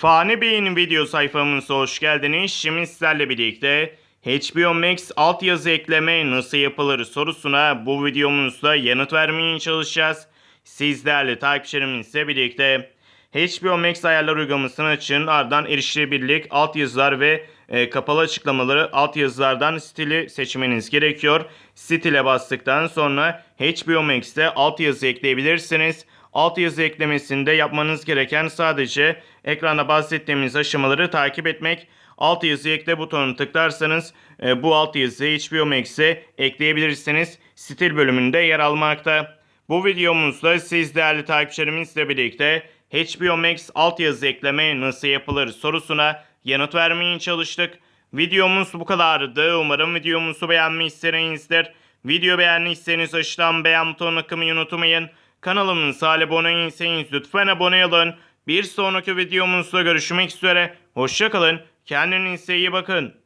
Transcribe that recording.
Fani Bey'in video sayfamıza hoş geldiniz. Şimdi sizlerle birlikte HBO Max altyazı ekleme nasıl yapılır sorusuna bu videomuzda yanıt vermeye çalışacağız. Sizlerle takipçilerimizle birlikte HBO Max ayarlar uygulamasını açın. Ardından erişilebilirlik, altyazılar ve e, kapalı açıklamaları altyazılardan stili seçmeniz gerekiyor. Stile bastıktan sonra HBO Max'te altyazı ekleyebilirsiniz. Altyazı eklemesinde yapmanız gereken sadece ekranda bahsettiğimiz aşamaları takip etmek. Altyazı ekle butonunu tıklarsanız e, bu altyazıyı HBO Max'e ekleyebilirsiniz. Stil bölümünde yer almakta. Bu videomuzda siz değerli takipçilerimizle birlikte HBO Max altyazı ekleme nasıl yapılır sorusuna yanıt vermeye çalıştık. Videomuz bu kadardı. Umarım videomuzu beğenmişsinizdir. Video beğendiyseniz aşağıdan beğen butonuna kılmayı unutmayın. Kanalımıza abone değilseniz lütfen abone olun. Bir sonraki videomuzda görüşmek üzere. Hoşçakalın. Kendinize iyi bakın.